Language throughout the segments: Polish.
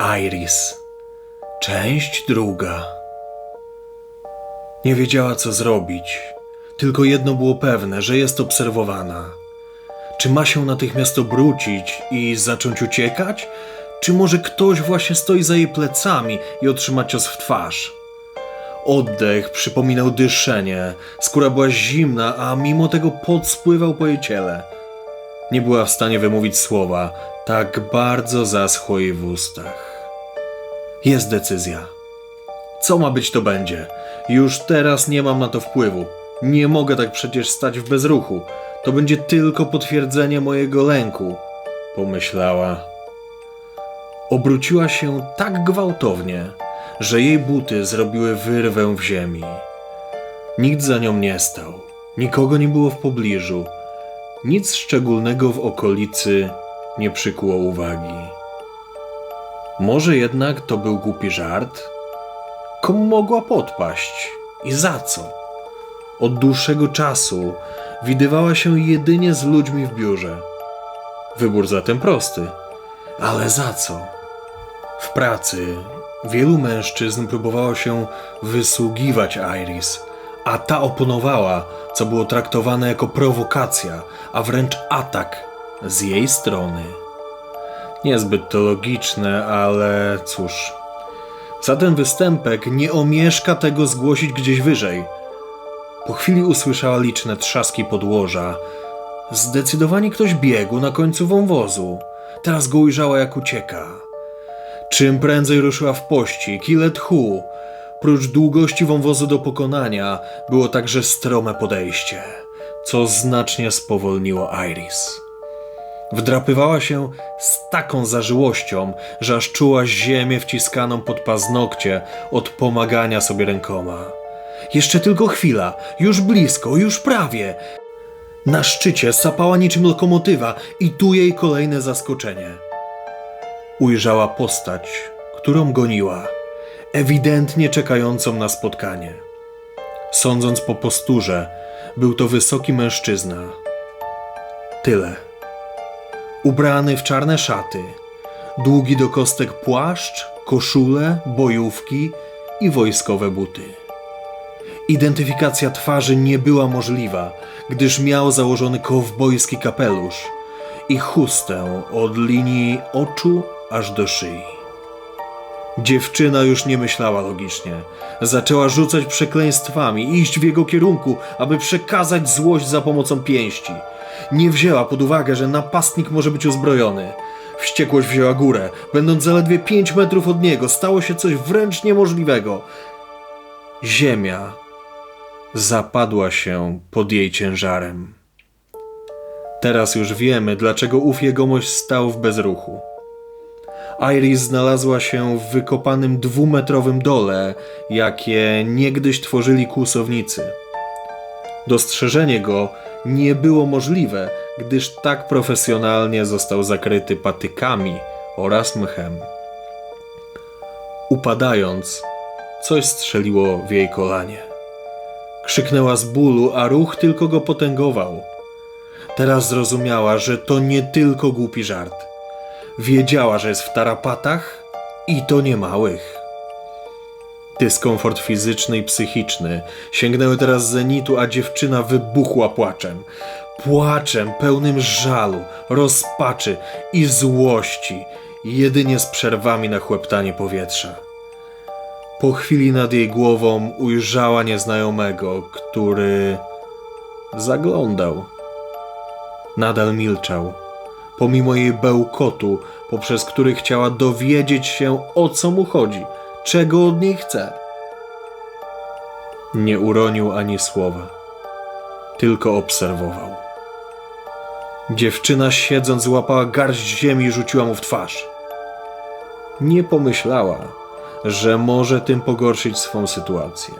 Iris. Część druga. Nie wiedziała, co zrobić. Tylko jedno było pewne, że jest obserwowana. Czy ma się natychmiast obrócić i zacząć uciekać? Czy może ktoś właśnie stoi za jej plecami i otrzyma cios w twarz? Oddech przypominał dyszenie, skóra była zimna, a mimo tego pot spływał po jej ciele. Nie była w stanie wymówić słowa, tak bardzo zaschło jej w ustach. Jest decyzja. Co ma być, to będzie. Już teraz nie mam na to wpływu. Nie mogę tak przecież stać w bezruchu. To będzie tylko potwierdzenie mojego lęku, pomyślała. Obróciła się tak gwałtownie, że jej buty zrobiły wyrwę w ziemi. Nikt za nią nie stał, nikogo nie było w pobliżu, nic szczególnego w okolicy nie przykuło uwagi. Może jednak to był głupi żart? Komu mogła podpaść i za co? Od dłuższego czasu widywała się jedynie z ludźmi w biurze. Wybór zatem prosty, ale za co? W pracy wielu mężczyzn próbowało się wysługiwać Iris, a ta oponowała, co było traktowane jako prowokacja, a wręcz atak z jej strony. Niezbyt to logiczne, ale cóż. Za ten występek nie omieszka tego zgłosić gdzieś wyżej. Po chwili usłyszała liczne trzaski podłoża. Zdecydowanie ktoś biegł na końcu wąwozu. Teraz go ujrzała, jak ucieka. Czym prędzej ruszyła w pościg i tchu. Prócz długości wąwozu do pokonania, było także strome podejście, co znacznie spowolniło Iris. Wdrapywała się z taką zażyłością, że aż czuła ziemię wciskaną pod paznokcie od pomagania sobie rękoma. Jeszcze tylko chwila, już blisko, już prawie. Na szczycie sapała niczym lokomotywa i tu jej kolejne zaskoczenie. Ujrzała postać, którą goniła, ewidentnie czekającą na spotkanie. Sądząc po posturze, był to wysoki mężczyzna. Tyle ubrany w czarne szaty, długi do kostek płaszcz, koszule, bojówki i wojskowe buty. Identyfikacja twarzy nie była możliwa, gdyż miał założony kowbojski kapelusz i chustę od linii oczu aż do szyi. Dziewczyna już nie myślała logicznie. Zaczęła rzucać przekleństwami, iść w jego kierunku, aby przekazać złość za pomocą pięści – nie wzięła pod uwagę, że napastnik może być uzbrojony. Wściekłość wzięła górę. Będąc zaledwie pięć metrów od niego, stało się coś wręcz niemożliwego. Ziemia zapadła się pod jej ciężarem. Teraz już wiemy, dlaczego ów jegomość stał w bezruchu. Iris znalazła się w wykopanym dwumetrowym dole, jakie niegdyś tworzyli kłusownicy. Dostrzeżenie go nie było możliwe, gdyż tak profesjonalnie został zakryty patykami oraz mchem. Upadając, coś strzeliło w jej kolanie. Krzyknęła z bólu, a ruch tylko go potęgował. Teraz zrozumiała, że to nie tylko głupi żart. Wiedziała, że jest w tarapatach i to nie małych. Dyskomfort fizyczny i psychiczny sięgnęły teraz zenitu, a dziewczyna wybuchła płaczem. Płaczem pełnym żalu, rozpaczy i złości, jedynie z przerwami na chłeptanie powietrza. Po chwili nad jej głową ujrzała nieznajomego, który zaglądał. Nadal milczał, pomimo jej bełkotu, poprzez który chciała dowiedzieć się, o co mu chodzi – czego od niej chce. Nie uronił ani słowa, tylko obserwował. Dziewczyna siedząc złapała garść ziemi i rzuciła mu w twarz. Nie pomyślała, że może tym pogorszyć swą sytuację.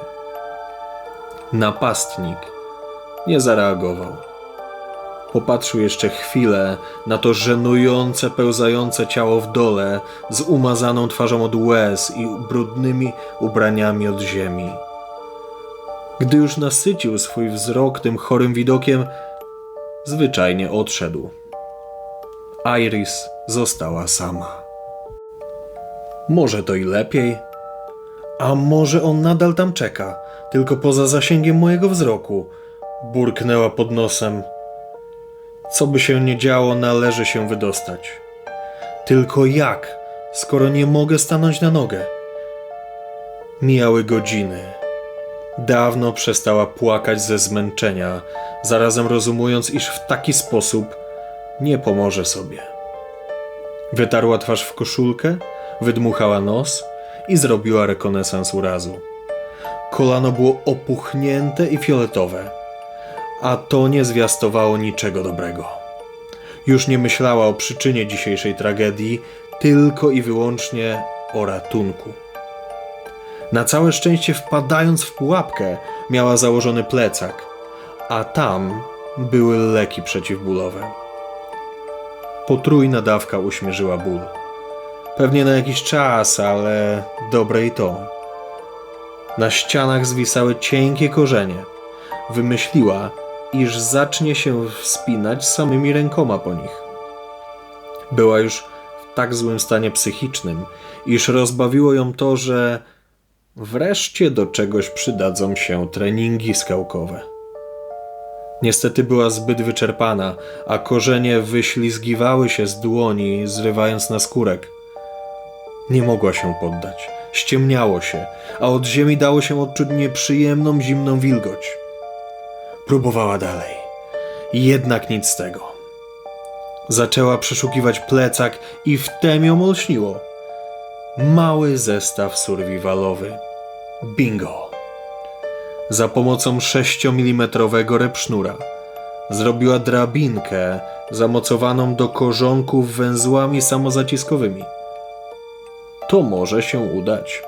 Napastnik nie zareagował. Popatrzył jeszcze chwilę na to żenujące, pełzające ciało w dole, z umazaną twarzą od łez i brudnymi ubraniami od ziemi. Gdy już nasycił swój wzrok tym chorym widokiem, zwyczajnie odszedł. Iris została sama. Może to i lepiej. A może on nadal tam czeka, tylko poza zasięgiem mojego wzroku? Burknęła pod nosem. Co by się nie działo, należy się wydostać. Tylko jak, skoro nie mogę stanąć na nogę? Mijały godziny. Dawno przestała płakać ze zmęczenia, zarazem rozumując, iż w taki sposób nie pomoże sobie. Wytarła twarz w koszulkę, wydmuchała nos i zrobiła rekonesans urazu. Kolano było opuchnięte i fioletowe, a to nie zwiastowało niczego dobrego. Już nie myślała o przyczynie dzisiejszej tragedii, tylko i wyłącznie o ratunku. Na całe szczęście, wpadając w pułapkę, miała założony plecak, a tam były leki przeciwbólowe. Potrójna dawka uśmierzyła ból. Pewnie na jakiś czas, ale dobre i to. Na ścianach zwisały cienkie korzenie. Wymyśliła, iż zacznie się wspinać samymi rękoma po nich. Była już w tak złym stanie psychicznym, iż rozbawiło ją to, że wreszcie do czegoś przydadzą się treningi skałkowe. Niestety była zbyt wyczerpana, a korzenie wyślizgiwały się z dłoni, zrywając na skórek. Nie mogła się poddać. Ściemniało się, a od ziemi dało się odczuć nieprzyjemną, zimną wilgoć. Próbowała dalej. Jednak nic z tego. Zaczęła przeszukiwać plecak i wtem ją olśniło. Mały zestaw survivalowy. Bingo! Za pomocą 6 mm repsznura zrobiła drabinkę zamocowaną do korzonków węzłami samozaciskowymi. To może się udać.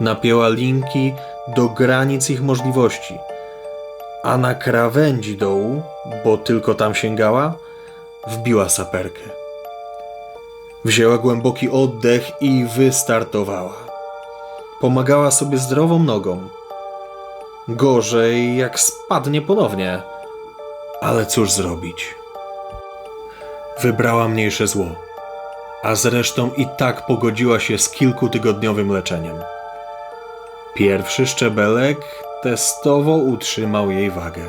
Napięła linki do granic ich możliwości, a na krawędzi dołu, bo tylko tam sięgała, wbiła saperkę. Wzięła głęboki oddech i wystartowała. Pomagała sobie zdrową nogą. Gorzej, jak spadnie ponownie. Ale cóż zrobić? Wybrała mniejsze zło, a zresztą i tak pogodziła się z kilkutygodniowym leczeniem. Pierwszy szczebelek testowo utrzymał jej wagę,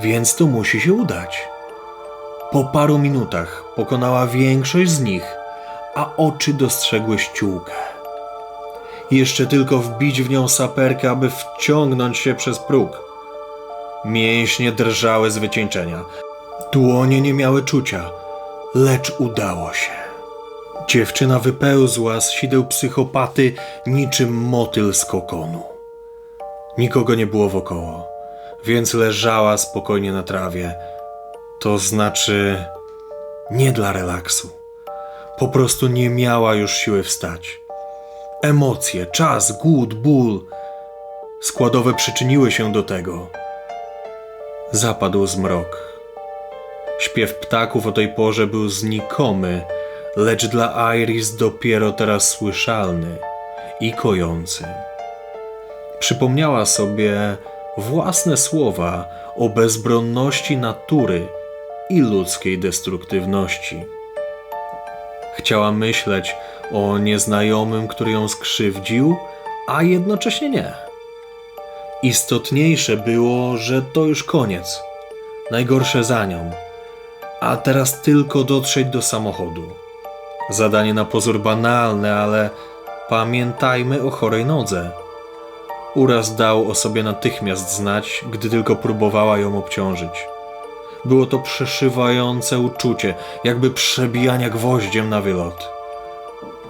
więc to musi się udać. Po paru minutach pokonała większość z nich, a oczy dostrzegły ściółkę. Jeszcze tylko wbić w nią saperkę, aby wciągnąć się przez próg. Mięśnie drżały z wycieńczenia. Dłonie nie miały czucia, lecz udało się. Dziewczyna wypełzła z sideł psychopaty niczym motyl z kokonu. Nikogo nie było wokoło, więc leżała spokojnie na trawie. To znaczy, nie dla relaksu. Po prostu nie miała już siły wstać. Emocje, czas, głód, ból składowe przyczyniły się do tego. Zapadł zmrok. Śpiew ptaków o tej porze był znikomy, lecz dla Iris dopiero teraz słyszalny i kojący. Przypomniała sobie własne słowa o bezbronności natury i ludzkiej destruktywności. Chciała myśleć o nieznajomym, który ją skrzywdził, a jednocześnie nie. Istotniejsze było, że to już koniec. Najgorsze za nią. A teraz tylko dotrzeć do samochodu. Zadanie na pozór banalne, ale pamiętajmy o chorej nodze. Uraz dał o sobie natychmiast znać, gdy tylko próbowała ją obciążyć. Było to przeszywające uczucie, jakby przebijania gwoździem na wylot.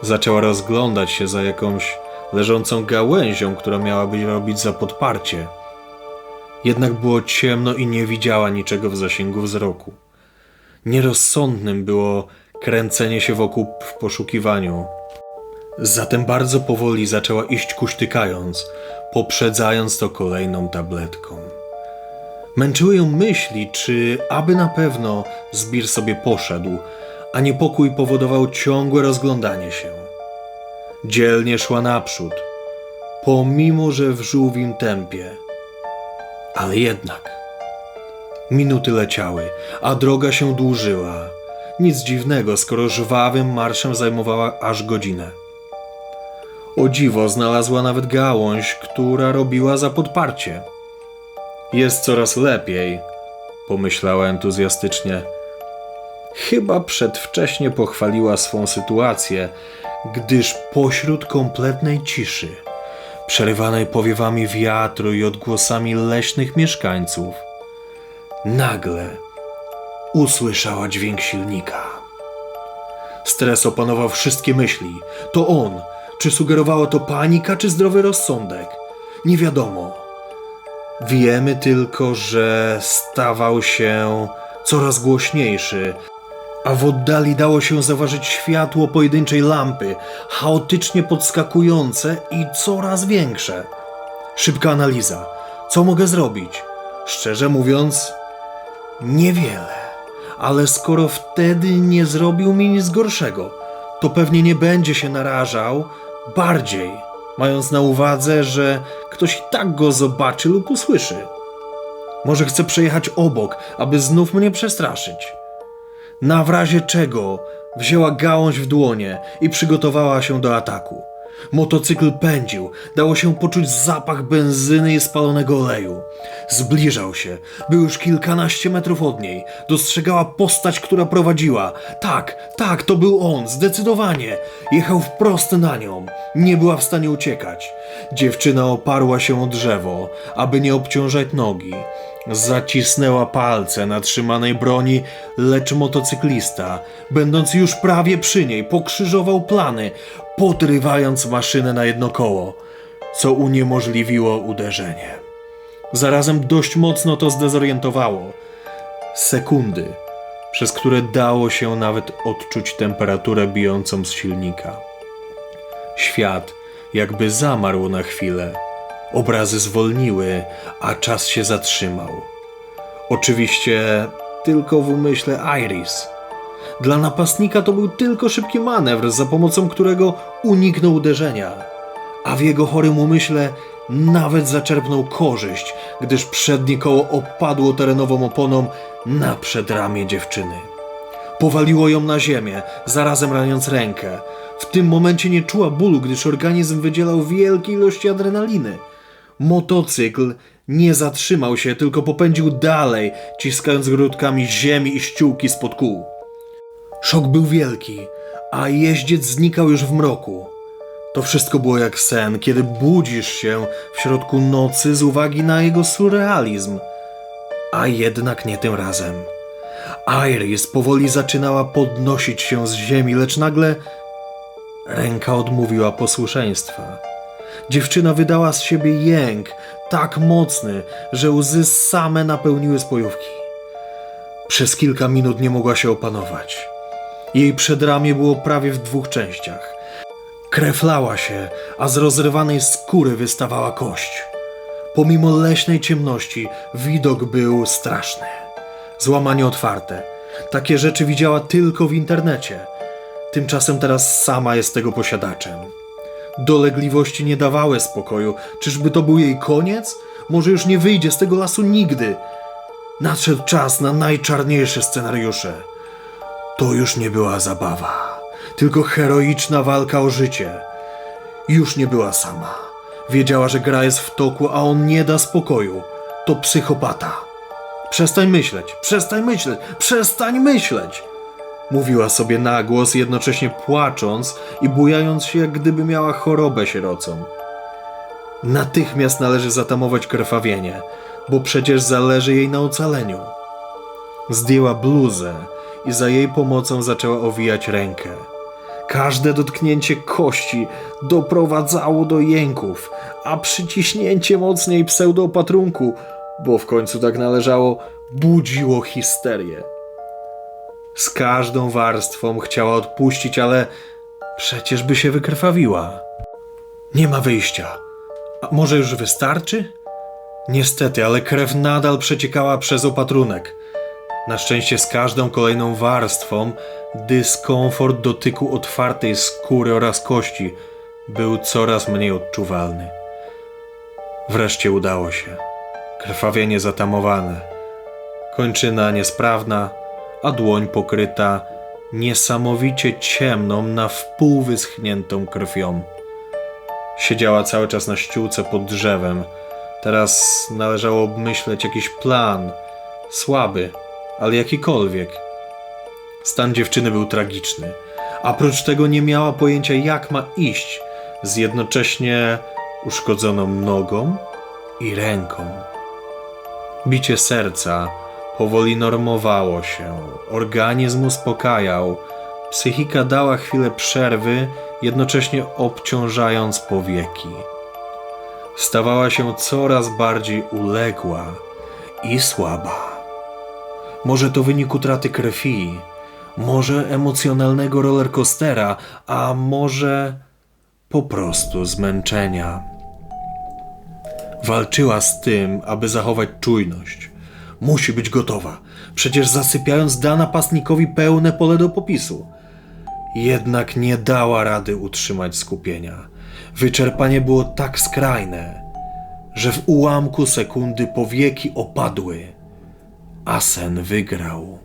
Zaczęła rozglądać się za jakąś leżącą gałęzią, która miałaby robić za podparcie. Jednak było ciemno i nie widziała niczego w zasięgu wzroku. Nierozsądnym było kręcenie się wokół w poszukiwaniu. Zatem bardzo powoli zaczęła iść kuśtykając, poprzedzając to kolejną tabletką. Męczyły ją myśli, czy aby na pewno zbir sobie poszedł, a niepokój powodował ciągłe rozglądanie się. Dzielnie szła naprzód, pomimo że w żółwim tempie. Ale jednak. Minuty leciały, a droga się dłużyła. Nic dziwnego, skoro żwawym marszem zajmowała aż godzinę. O dziwo znalazła nawet gałąź, która robiła za podparcie. Jest coraz lepiej, pomyślała entuzjastycznie. Chyba przedwcześnie pochwaliła swą sytuację, gdyż pośród kompletnej ciszy, przerywanej powiewami wiatru i odgłosami leśnych mieszkańców, nagle usłyszała dźwięk silnika. Stres opanował wszystkie myśli. To on. Czy sugerowała to panika, czy zdrowy rozsądek? Nie wiadomo. Wiemy tylko, że stawał się coraz głośniejszy, a w oddali dało się zauważyć światło pojedynczej lampy, chaotycznie podskakujące i coraz większe. Szybka analiza. Co mogę zrobić? Szczerze mówiąc, niewiele. Ale skoro wtedy nie zrobił mi nic gorszego, to pewnie nie będzie się narażał bardziej, mając na uwadze, że ktoś i tak go zobaczy lub usłyszy. Może chce przejechać obok, aby znów mnie przestraszyć. Na w razie czego wzięła gałąź w dłonie i przygotowała się do ataku. Motocykl pędził, dało się poczuć zapach benzyny i spalonego oleju. Zbliżał się, był już kilkanaście metrów od niej. Dostrzegała postać, która prowadziła. Tak, tak, to był on, zdecydowanie. Jechał wprost na nią. Nie była w stanie uciekać. Dziewczyna oparła się o drzewo, aby nie obciążać nogi. Zacisnęła palce na trzymanej broni, lecz motocyklista, będąc już prawie przy niej, pokrzyżował plany, podrywając maszynę na jedno koło, co uniemożliwiło uderzenie. Zarazem dość mocno to zdezorientowało. Sekundy, przez które dało się nawet odczuć temperaturę bijącą z silnika. Świat jakby zamarł na chwilę. Obrazy zwolniły, a czas się zatrzymał. Oczywiście tylko w umyśle Iris. Dla napastnika to był tylko szybki manewr, za pomocą którego uniknął uderzenia, a w jego chorym umyśle nawet zaczerpnął korzyść, gdyż przednie koło opadło terenową oponą na przedramię dziewczyny. Powaliło ją na ziemię, zarazem raniąc rękę. W tym momencie nie czuła bólu, gdyż organizm wydzielał wielkie ilości adrenaliny. Motocykl nie zatrzymał się, tylko popędził dalej, ciskając grudkami ziemi i ściółki spod kół. Szok był wielki, a jeździec znikał już w mroku. To wszystko było jak sen, kiedy budzisz się w środku nocy z uwagi na jego surrealizm. A jednak nie tym razem. Iris powoli zaczynała podnosić się z ziemi, lecz nagle ręka odmówiła posłuszeństwa. Dziewczyna wydała z siebie jęk tak mocny, że łzy same napełniły spojówki. Przez kilka minut nie mogła się opanować. Jej przedramię było prawie w dwóch częściach. Krew lała się, a z rozrywanej skóry wystawała kość. Pomimo leśnej ciemności, widok był straszny. Złamanie otwarte. Takie rzeczy widziała tylko w internecie. Tymczasem teraz sama jest tego posiadaczem. Dolegliwości nie dawały spokoju. Czyżby to był jej koniec? Może już nie wyjdzie z tego lasu nigdy. Nadszedł czas na najczarniejsze scenariusze. To już nie była zabawa, tylko heroiczna walka o życie. Już nie była sama. Wiedziała, że gra jest w toku, a on nie da spokoju. To psychopata. Przestań myśleć, przestań myśleć, przestań myśleć! Mówiła sobie na głos, jednocześnie płacząc i bujając się, jak gdyby miała chorobę sierocą. Natychmiast należy zatamować krwawienie, bo przecież zależy jej na ocaleniu. Zdjęła bluzę i za jej pomocą zaczęła owijać rękę. Każde dotknięcie kości doprowadzało do jęków, a przyciśnięcie mocniej pseudopatrunku, bo w końcu tak należało, budziło histerię. Z każdą warstwą chciała odpuścić, ale przecież by się wykrwawiła. Nie ma wyjścia. A może już wystarczy? Niestety, ale krew nadal przeciekała przez opatrunek. Na szczęście z każdą kolejną warstwą dyskomfort dotyku otwartej skóry oraz kości był coraz mniej odczuwalny. Wreszcie udało się. Krwawienie zatamowane. Kończyna niesprawna, a dłoń pokryta niesamowicie ciemną, na wpół wyschniętą krwią. Siedziała cały czas na ściółce pod drzewem. Teraz należało obmyśleć jakiś plan. Słaby, ale jakikolwiek. Stan dziewczyny był tragiczny. A prócz tego nie miała pojęcia, jak ma iść z jednocześnie uszkodzoną nogą i ręką. Bicie serca powoli normowało się, organizm uspokajał, psychika dała chwilę przerwy, jednocześnie obciążając powieki. Stawała się coraz bardziej uległa i słaba. Może to wynik utraty krwi, może emocjonalnego rollercoastera, a może po prostu zmęczenia. Walczyła z tym, aby zachować czujność. Musi być gotowa, przecież zasypiając da napastnikowi pełne pole do popisu. Jednak nie dała rady utrzymać skupienia. Wyczerpanie było tak skrajne, że w ułamku sekundy powieki opadły, a sen wygrał.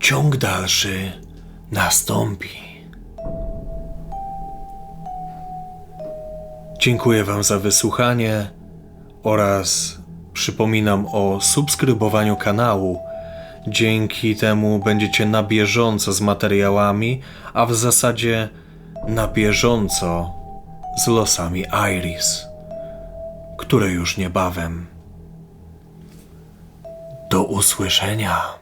Ciąg dalszy nastąpi. Dziękuję Wam za wysłuchanie oraz przypominam o subskrybowaniu kanału. Dzięki temu będziecie na bieżąco z materiałami, a w zasadzie na bieżąco z losami Iris, które już niebawem. Do usłyszenia.